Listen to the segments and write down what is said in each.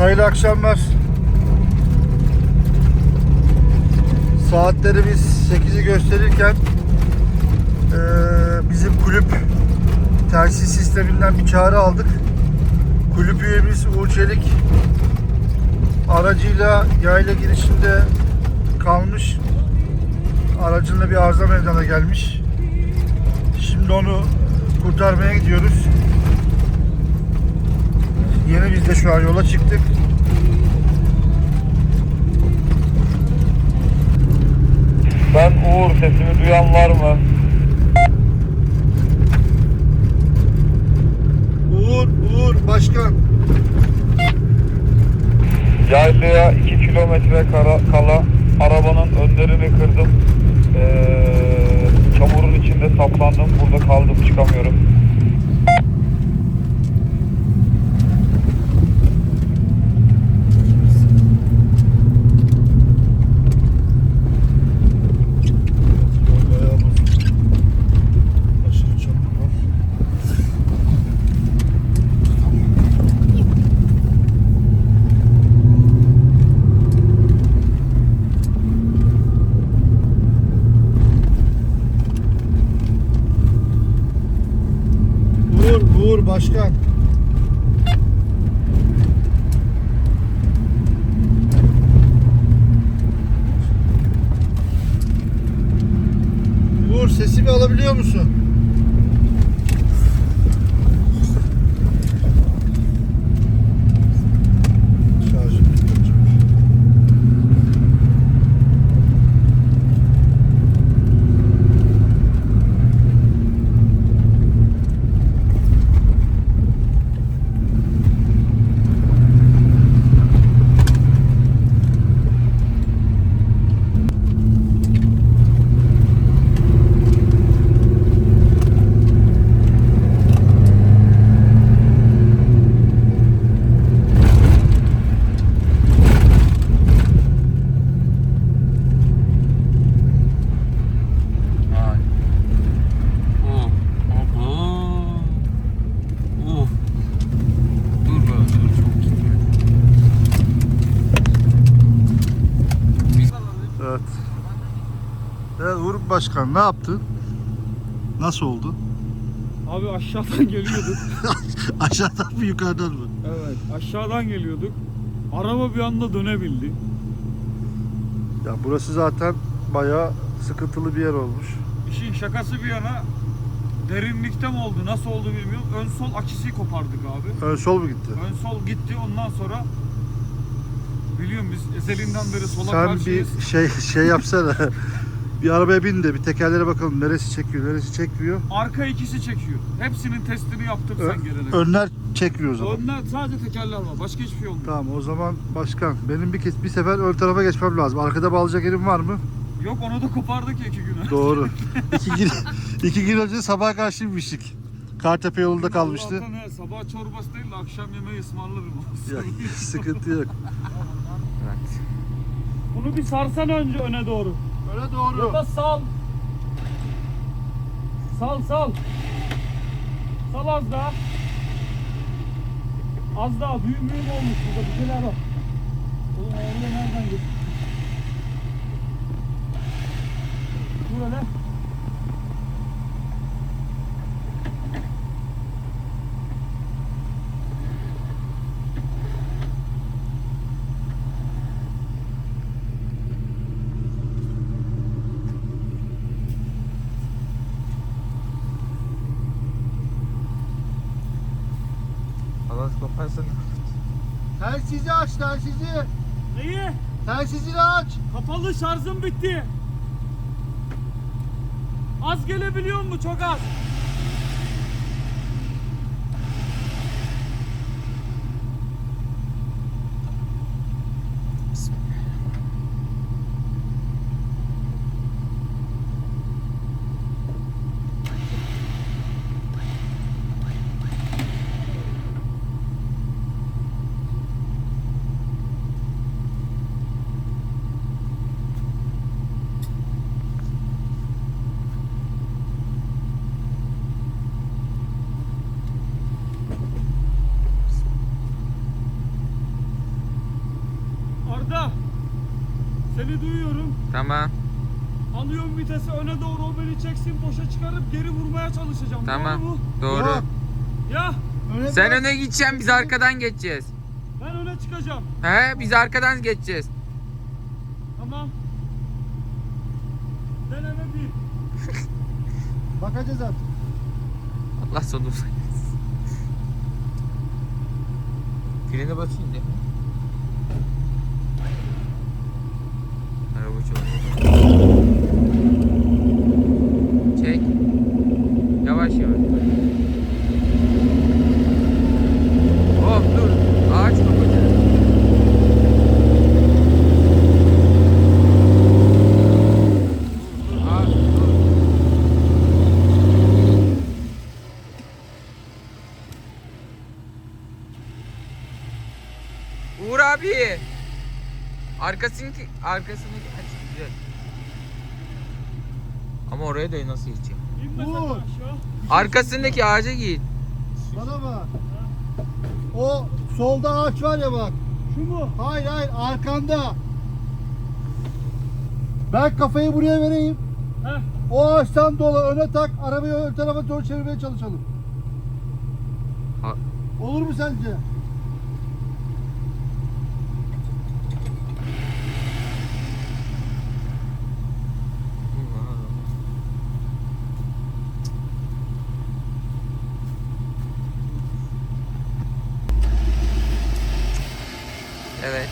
Hayırlı akşamlar. Saatleri biz 8'i gösterirken eee, bizim kulüp telsiz sisteminden bir çağrı aldık. Kulüp üyemiz Uğur Çelik aracıyla yayla girişinde kalmış. Aracında bir arıza meydana gelmiş. Şimdi onu kurtarmaya gidiyoruz. Biz de şu an yola çıktık. Ben Uğur sesimi duyan var mı? Uğur, Uğur Başkan. Yaylaya 2 kilometre kara- kala arabanın önlerini kırdım. Ee, çamurun içinde saplandım. Burada kaldım çıkamıyorum. Bayağı bozuk. Aşırı çamur var. Uğur Başkan. Uğur sesimi alabiliyor musun? Şarjım bitti. Oh. Abo. Oh. Dur be dur çok gitme. Biz Evet. Evet Uğur Başkan ne yaptın? Nasıl oldu? Abi aşağıdan geliyorduk. Aşağıdan mı yukarıdan mı? evet aşağıdan geliyorduk. Araba bir anda dönebildi. Ya burası zaten bayağı sıkıntılı bir yer olmuş. İşin şakası bir yana derinlikte mi oldu nasıl oldu bilmiyorum. Ön sol akisi kopardık abi. Ön sol mu gitti? Ön sol gitti ondan sonra biliyorum biz ezelinden beri sola Sen karşıyız. bir şey şey yapsana. bir arabaya bin de bir tekerlere bakalım neresi çekiyor, neresi çekmiyor. Arka ikisi çekiyor. Hepsinin testini yaptım Ö- sen gelene. kadar. önler çekmiyor o zaman. Önden sadece tekerler var. Başka hiçbir şey olmuyor. Tamam o zaman başkan benim bir kez bir sefer ön tarafa geçmem lazım. Arkada bağlayacak yerim var mı? Yok onu da kopardık ya iki güne. Doğru. iki gün iki gün önce sabah karşı inmiştik. Kartepe yolunda kalmıştı. Allah'tan he, sabah çorbası değil de akşam yemeği ısmarlarım. Ya, sıkıntı yok. Bunu bir sarsan önce öne doğru. Öyle Ya doğru. da sal. Sal sal. Sal az daha. Az daha büyük büyük olmuş burada bir şeyler var. Oğlum oraya nereden gitti? Dur hele. Allah koparsan. Telsizi aç telsizi. Neyi? Telsizini aç. Kapalı şarjım bitti. Az gelebiliyor mu? Çok az. Tamam. Alıyorum vitesi öne doğru o beni çeksin boşa çıkarıp geri vurmaya çalışacağım. Tamam. Doğru mu? Doğru. Ya Öne Sen bak. öne gideceksin biz arkadan geçeceğiz. ben öne çıkacağım. He biz arkadan geçeceğiz. Tamam. Deneme bir. Bakacağız artık. Allah sonumuza gelsin. Frene basayım de. Araba çok. Çek. Yavaş yavaş. Hop dur. Ağaç ağaç, dur. Uğur abi. Arkasındaki arkasındaki aç güzel. Ama oraya da nasıl geçeceğim? Vur. Arkasındaki ağaca git. Bana bak. O solda ağaç var ya bak. Şu mu? Hayır hayır arkanda. Ben kafayı buraya vereyim. Heh. O ağaçtan dola öne tak arabayı ön tarafa doğru çevirmeye çalışalım. Ha- Olur mu sence? Evet.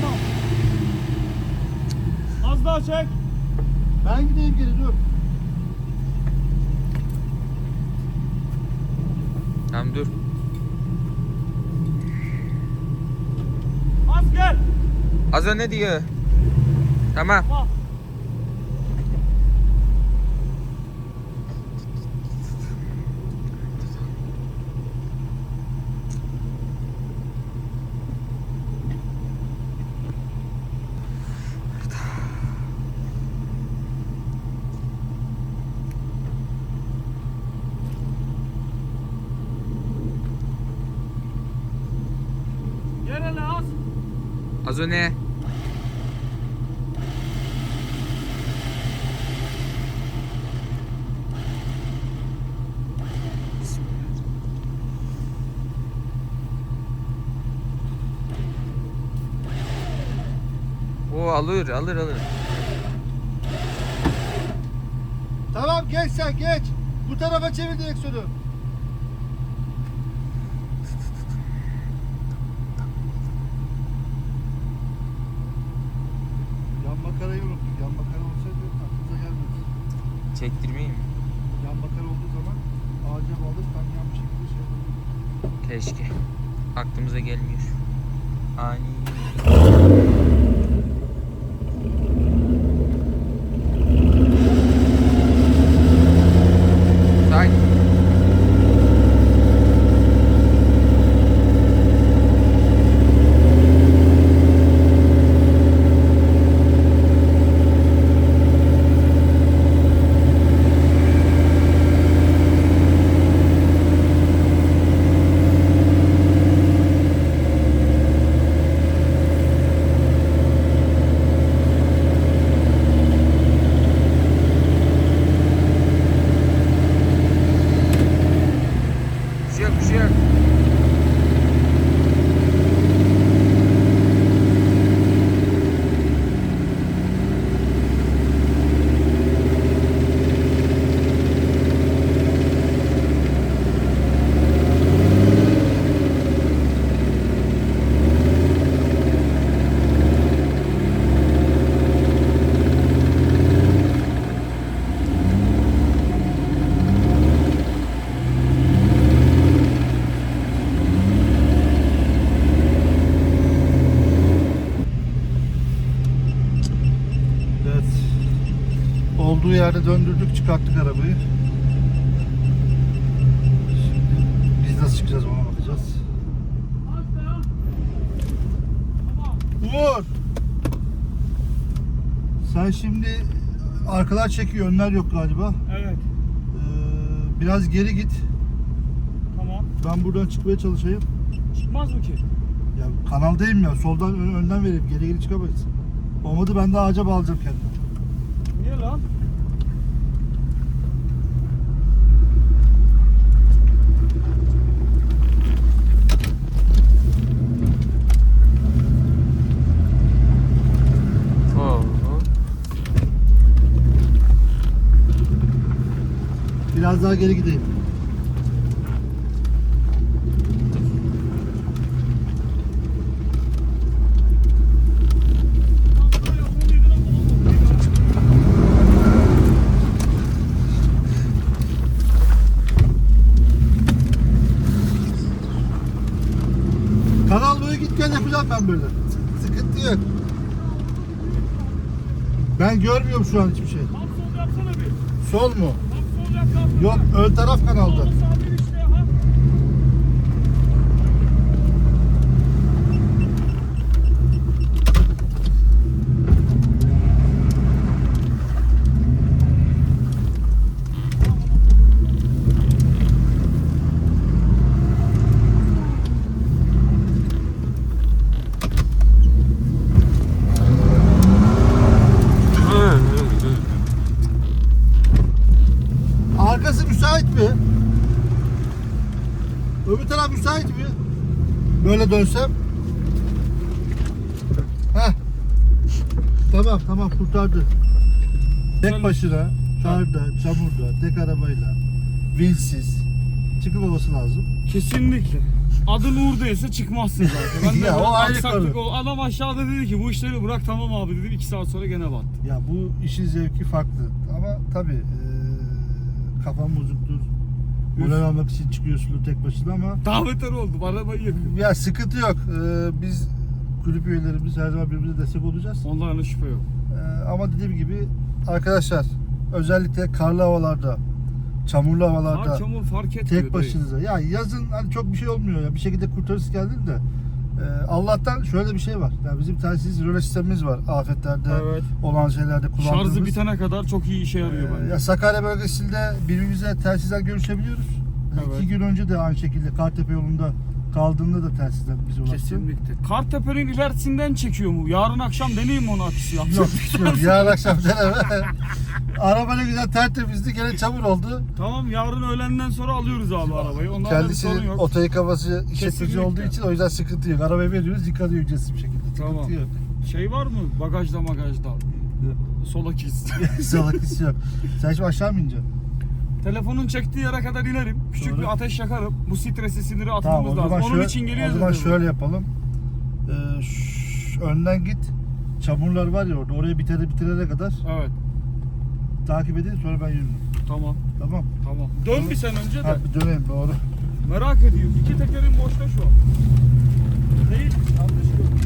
Tamam. Az daha çek. Ben gideyim geri dur. Tamam dur. Az gel. Az ne diyor? Tamam. Al. Az ne? O alır alır alır. Tamam geç sen geç. Bu tarafa çevir direksiyonu. Yan makarayı unuttuk. Yan makara olsaydı aklımıza gelmez. Çektirmeyeyim mi? Yan makara olduğu zaman ağaca bağlı tam yan bir şekilde şey yapalım. Keşke. Aklımıza gelmiyor. Ani. here. Yerde döndürdük çıkarttık arabayı. Şimdi biz nasıl çıkacağız ona bakacağız. Umut! Sen şimdi arkalar çekiyor önler yok galiba. Evet. Ee, biraz geri git. Tamam. Ben buradan çıkmaya çalışayım. Çıkmaz mı ki? Ya kanaldayım ya. Soldan ön- önden vereyim. Geri geri çıkamayız. Olmadı ben de ağaca bağlayacağım kendimi. Niye lan? Biraz daha geri gideyim. Kanal boyu git gel yapacağım ben böyle. Sıkıntı yok. Ben görmüyorum şu an hiçbir şey. Tam sol yapsana bir. Sol mu? Tam sol yap kalsın. Yok ön taraf kanalda. Sağ bir işte ha. Arkası müsait mi? Öbür taraf müsait mi? Böyle dönsem. Heh. Tamam tamam kurtardı. Tek başına, karda, çamurda, tek arabayla, vilsiz çıkılmaması lazım. Kesinlikle. Adın Uğur değilse çıkmazsın zaten. Ben de Ya, o ayrı aksaklık konu. Adam aşağıda dedi ki bu işleri bırak tamam abi dedim. iki saat sonra gene battı. Ya bu işin zevki farklı. Ama tabii eee kafam bozuktur. Moral almak için çıkıyorsun tek başına ama Daha beter oldum. Arabayı yakıyor. ya sıkıntı yok. Eee, biz kulüp üyelerimiz her zaman birbirimize destek olacağız. Onlarla şüphe yok. Ee, ama dediğim gibi arkadaşlar özellikle karlı havalarda, çamurlu havalarda Har çamur fark etmiyor. tek başınıza. Ya yazın hani çok bir şey olmuyor ya. Bir şekilde kurtarırsın kendini de. Ee, Allah'tan şöyle bir şey var. Ya bizim telsiz röle sistemimiz var. Afetlerde Evet. olan şeylerde kullandığımız. Şarjı bitene kadar çok iyi işe yarıyor Ee, bence. ya Sakarya bölgesinde birbirimize telsizden görüşebiliyoruz. Ee, Evet. İki gün önce de aynı şekilde Kartepe yolunda kaldığında da telsizden bize ulaştı. Kesinlikle. Kartepe'nin ilerisinden çekiyor mu? Yarın akşam deneyeyim onu akısı yapacak. Yok yok yarın akşam deneme. Araba ne güzel tertemizdi gene çamur oldu. tamam yarın öğlenden sonra alıyoruz abi arabayı. Ondan Kendisi sorun yok. oto yıkaması işletmeci Kesinlikle. olduğu için o yüzden sıkıntı yok. Arabayı veriyoruz yıkanıyor ücretsiz bir şekilde. Sıkıntı Tamam. yok. Şey var mı? Bagajda bagajda. Sola kis. Salak hissi yok. Sen şimdi aşağı mı ineceksin? Telefonun çektiği yere kadar inerim. Küçük Doğru. bir ateş yakarım. Bu stresi siniri Tamam atmamız o lazım. zaman Onun şöyle, için o geliyoruz. zaman zaten. şöyle yapalım. Ee, önden git. Çamurlar var ya orada. Oraya bitene bitirene kadar Evet. takip edin sonra ben yürürüm. Tamam. Tamam. Tamam. Dön bir sen önce de. Ha, bir dönelim doğru. Merak ediyorum. İki tekerin boşta şu an. Değil. Yanlış gördüm.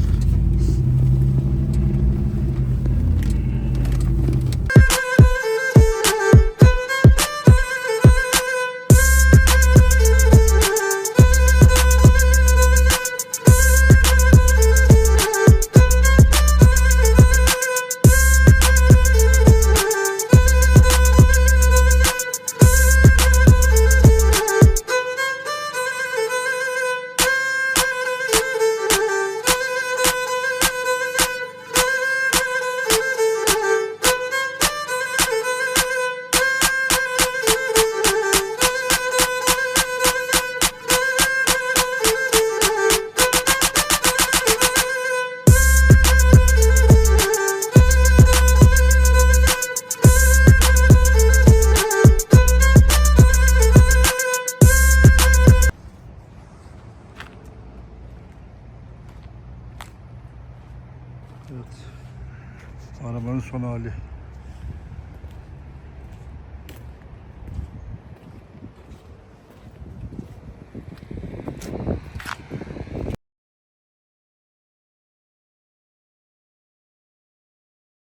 Evet. Arabanın son hali.